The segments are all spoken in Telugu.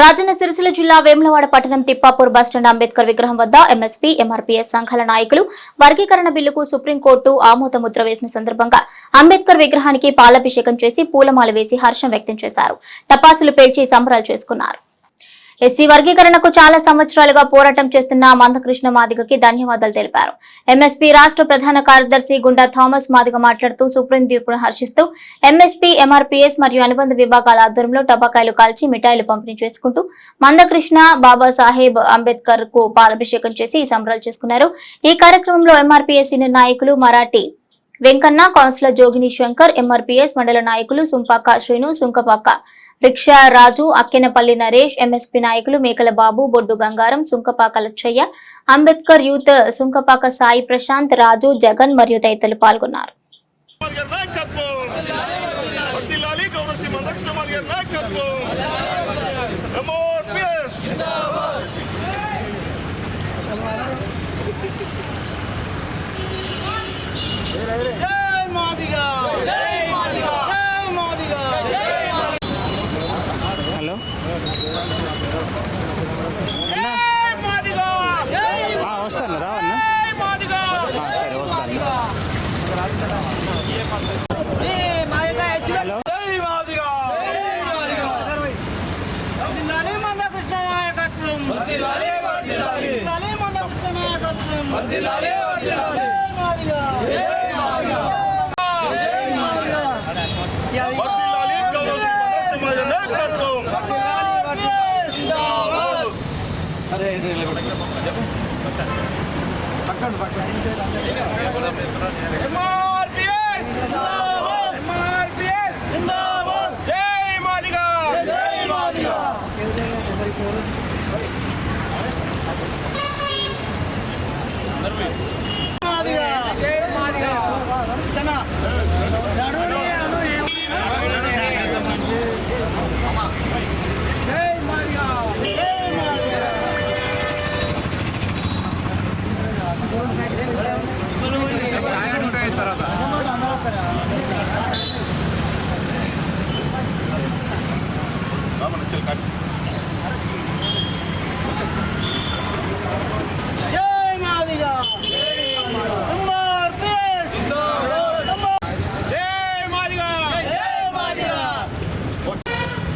రాజన్న సిరిసిల్ల జిల్లా వేములవాడ పట్టణం తిప్పాపూర్ బస్టాండ్ అంబేద్కర్ విగ్రహం వద్ద ఎంఎస్పీ ఎంఆర్పీఎస్ సంఘాల నాయకులు వర్గీకరణ బిల్లుకు సుప్రీంకోర్టు ఆమోద ముద్ర వేసిన సందర్భంగా అంబేద్కర్ విగ్రహానికి పాలాభిషేకం చేసి పూలమాల వేసి హర్షం వ్యక్తం చేశారు. టపాసులు పేల్చి సంబరాలు చేసుకున్నారు. ఎస్సీ వర్గీకరణకు చాలా సంవత్సరాలుగా పోరాటం చేస్తున్న మందకృష్ణ మాదిగకి ధన్యవాదాలు తెలిపారు. ఎంఎస్పీ రాష్ట్ర ప్రధాన కార్యదర్శి గుండా థామస్ మాదిగ మాట్లాడుతూ సుప్రీం తీర్పును హర్షిస్తూ ఎంఎస్పీ ఎంఆర్పీఎస్ మరియు అనుబంధ విభాగాల ఆధ్వర్యంలో టబాకాయలు కాల్చి మిఠాయిలు పంపిణీ చేసుకుంటూ మందకృష్ణ బాబాసాహెబ్ అంబేద్కర్కు పాలాభిషేకం చేసి ఈ సంబరాలు చేసుకున్నారు. ఈ కార్యక్రమంలో ఎంఆర్పీఎస్ సీనియర్ నాయకులు మరాఠీ వెంకన్న కౌన్సిలర్ జోగిని శంకర్ ఎంఆర్పీఎస్ మండల నాయకులు సుంపాక శ్రీను సుంకపాక రిక్షా రాజు అక్కెనపల్లి నరేష్ ఎంఎస్పీ నాయకులు మేకల బాబు బొడ్డు గంగారం సుంకపాక లచ్చయ్య అంబేద్కర్ యూత్ సుంకపాక సాయి ప్రశాంత్ రాజు జగన్ మరియు తదితరులు పాల్గొన్నారు Thank you వర్ధిల్లాలి గౌరవ శ్రీ మందకృష్ణమాల్ గారి నాయకత్వం ఎంఆర్పిఎస్ జై మాదిగా జై మాదిగా జై మాదిగా హలో. ఆ, వస్తాను రావన్నా? సరే వస్తాను. హలో. జై మాదిగా జై మాదిగా వర్ధిల్లాలి మందకృష్ణ నాయకత్వం వర్ధిల్లాలి వర్ధిల్లాలి వర్ధిల్లాలి మందకృష్ణ నాయకత్వం వర్ధిల్లాలి వర్ధిల్లాలి జై మాదిగా జై మాదిగా జై మాదిగా వర్ధిల్లాలి గౌరవ శ్రీ మందకృష్ణమాల్ గారి నాయకత్వం జిందాబాద్ ఎంఆర్పిఎస్ జిందాబాద్ ఎంఆర్పిఎస్ జిందాబాద్ జై మాదిగా జై మాదిగా మాదిగా జై మాదిగా జన జడుని అను జై మాదిగా జై మాదిగా జై మాదిగా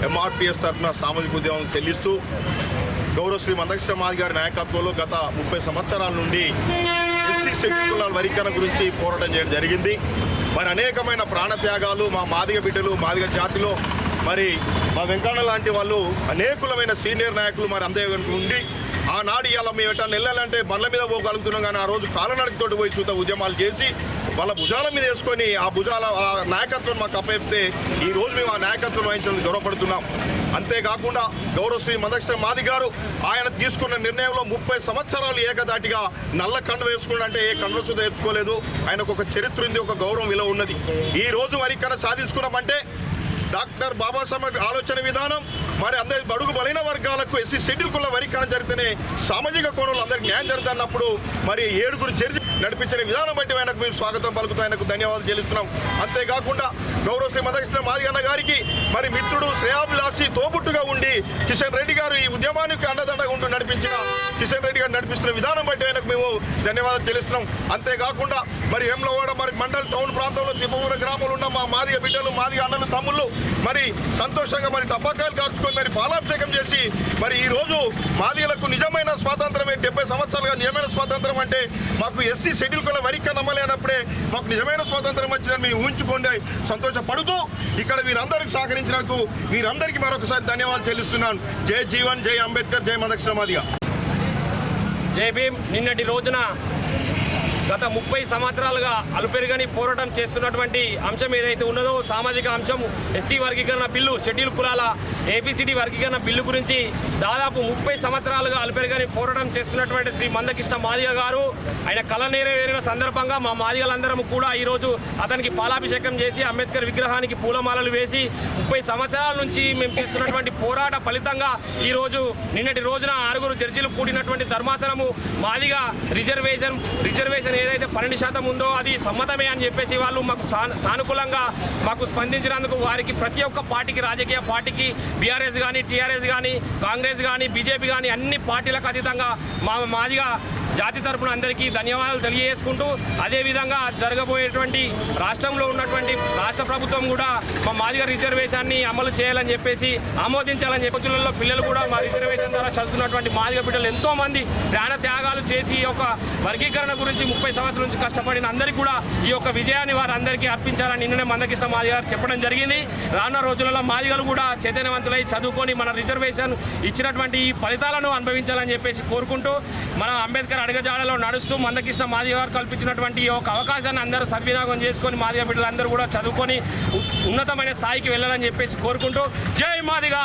ఎంఆర్పిఎస్ తరఫున సామాజిక ఉద్యమం చెల్లిస్తూ గౌరవ శ్రీ మందకృష్ణ మాది గారి నాయకత్వంలో గత ముప్పై సంవత్సరాల నుండి ఎస్సీ శక్తి కులాల వరీకరణ గురించి పోరాటం చేయడం జరిగింది. మరి అనేకమైన ప్రాణత్యాగాలు మా మాదిగ బిడ్డలు మాదిగ జాతిలో మరి మా వెంకన్న లాంటి వాళ్ళు అనేకులమైన సీనియర్ నాయకులు మరి అందే ఉండి ఆనాడు ఇవాళ మేము ఎట్లా వెళ్ళాలంటే బండ్ల మీద పోగలుగుతున్నాం. కానీ ఆ రోజు కాలనడకతోటి పోయి చూత ఉద్యమాలు చేసి వాళ్ళ భుజాల మీద వేసుకొని ఆ భుజాల ఆ నాయకత్వం మాకు అప్పచెప్తే ఈ రోజు మేము ఆ నాయకత్వం వహించడానికి గౌరవపడుతున్నాం. అంతేకాకుండా గౌరవ శ్రీ మదకృష్ణ మాది గారు ఆయన తీసుకున్న నిర్ణయంలో ముప్పై సంవత్సరాలు ఏకదాటిగా నల్ల కండు వేసుకున్న అంటే ఏ కండసు తెచ్చుకోలేదు ఆయనకు ఒక చరిత్ర ఉంది ఒక గౌరవం విలువ ఉన్నది. ఈ రోజు మరి ఇక్కడ సాధించుకున్నామంటే డాక్టర్ బాబాసాహెబ్ ఆలోచన విధానం మరి అందరి బడుగు బలైన వర్గాలకు ఎస్సీ షెడ్యూల్ కుల వరీకరణ జరిగితేనే సామాజిక కోణంలో అందరికి న్యాయం జరుగుతున్నప్పుడు మరి ఏడుగురు జరిగి నడిపించిన విధానం బట్టి ఆయనకు మేము స్వాగతం పలుకుతూ ఆయనకు ధన్యవాదాలు చెల్లిస్తున్నాం. అంతేకాకుండా గౌరవ శ్రీ మధకృష్ణ మాదిగన్న గారికి మరి మిత్రుడు శ్రేయాభిలాషి తోబుట్టుగా ఉండి కిషన్ రెడ్డి గారు ఈ ఉద్యమానికి అండదండగా ఉంటూ నడిపించిన కిషన్ రెడ్డి గారు నడిపిస్తున్న విధానం బట్టి ఆయనకు మేము ధన్యవాదాలు చెల్లిస్తున్నాం. అంతేకాకుండా మరి వేములవాడ మరి మండల్ టౌన్ ప్రాంతంలో తిప్పవూర గ్రామంలో ఉన్న మా మాదిగ బిడ్డలు మాదిగ అన్నలు తమ్ముళ్ళు మరి సంతోషంగా మరి టపాకాయలు కార్చుకొని మరి పాలాభిషేకం చేసి మరి ఈ రోజు మాదిగలకు నిజమైన స్వాతంత్రమే డెబ్బై సంవత్సరాలుగా నిజమైన స్వాతంత్రం అంటే మాకు ఎస్సీ షెడ్యూల్ కూడా వరిక నమ్మలేనప్పుడే మాకు నిజమైన స్వాతంత్రం వచ్చిందని మేము ఊహించుకోండి. సంతోషపడుతూ ఇక్కడ వీరందరికీ సహకరించినందుకు వీరందరికీ మరొకసారి ధన్యవాదాలు చెల్లిస్తున్నాను జై జీవన్ జై అంబేద్కర్ జై మదకృష్ణ మాదిగా. జై భీమ్. నిన్నటి రోజున గత ముప్పై సంవత్సరాలుగా అలుపెరుగని పోరాటం చేస్తున్నటువంటి అంశం ఏదైతే ఉన్నదో సామాజిక అంశం ఎస్సీ వర్గీకరణ బిల్లు షెడ్యూల్ కులాల ఏబిసిడి వర్గీకరణ బిల్లు గురించి దాదాపు ముప్పై సంవత్సరాలుగా అలుపెరుగని పోరాటం చేస్తున్నటువంటి శ్రీ మందకృష్ణ మాదిగ గారు. ఆయన కళ నెరవేరిన సందర్భంగా మా మాదిగలందరం కూడా ఈరోజు అతనికి పాలాభిషేకం చేసి అంబేద్కర్ విగ్రహానికి పూలమాలలు వేసి ముప్పై సంవత్సరాల నుంచి మేము చేస్తున్నటువంటి పోరాట ఫలితంగా ఈరోజు నిన్నటి రోజున ఆరుగురు జడ్జీలు కూడినటువంటి ధర్మాసనము మాదిగా రిజర్వేషన్ రిజర్వేషన్ రిజర్వేషన్ ఏదైతే పన్నెండు శాతం ఉందో అది సమ్మతమే అని చెప్పేసి వాళ్ళు మాకు సానుకూలంగా మాకు స్పందించినందుకు వారికి ప్రతి ఒక్క పార్టీకి రాజకీయ పార్టీకి బీఆర్ఎస్ కానీ టీఆర్ఎస్ కానీ కాంగ్రెస్ కానీ బీజేపీ కానీ అన్ని పార్టీలకు అతీతంగా మా మాదిగా జాతి తరపున అందరికీ ధన్యవాదాలు తెలియజేసుకుంటూ అదేవిధంగా జరగబోయేటువంటి రాష్ట్రంలో ఉన్నటువంటి రాష్ట్ర ప్రభుత్వం కూడా మా మాదిగ రిజర్వేషన్ని అమలు చేయాలని చెప్పేసి ఆమోదించాలని చెప్పి పిల్లలు కూడా మా రిజర్వేషన్ ద్వారా చదువుతున్నటువంటి మాదిగ బిడ్డలు ఎంతో మంది ప్రాణ త్యాగాలు చేసి ఈ యొక్క వర్గీకరణ గురించి ముప్పై సంవత్సరాల నుంచి కష్టపడిన అందరికీ కూడా ఈ యొక్క విజయాన్ని వారందరికీ అర్పించాలని నిన్ననే మందకృష్ణ మాదిగారు చెప్పడం జరిగింది. రానున్న రోజులలో మాదిగలు కూడా చైతన్యవంతులై చదువుకొని మన రిజర్వేషన్ ఇచ్చినటువంటి ఈ ఫలితాలను అనుభవించాలని చెప్పేసి కోరుకుంటూ మన అంబేద్కర్ అడగజాడలో నడుస్తూ మందకృష్ణ మాదిగ గారు కల్పించినటువంటి ఈ ఒక అవకాశాన్ని అందరూ సద్వినియోగం చేసుకొని మాదిగ బిడ్డలందరూ కూడా చదువుకొని ఉన్నతమైన స్థాయికి వెళ్ళాలని చెప్పేసి కోరుకుంటూ జై మాదిగా!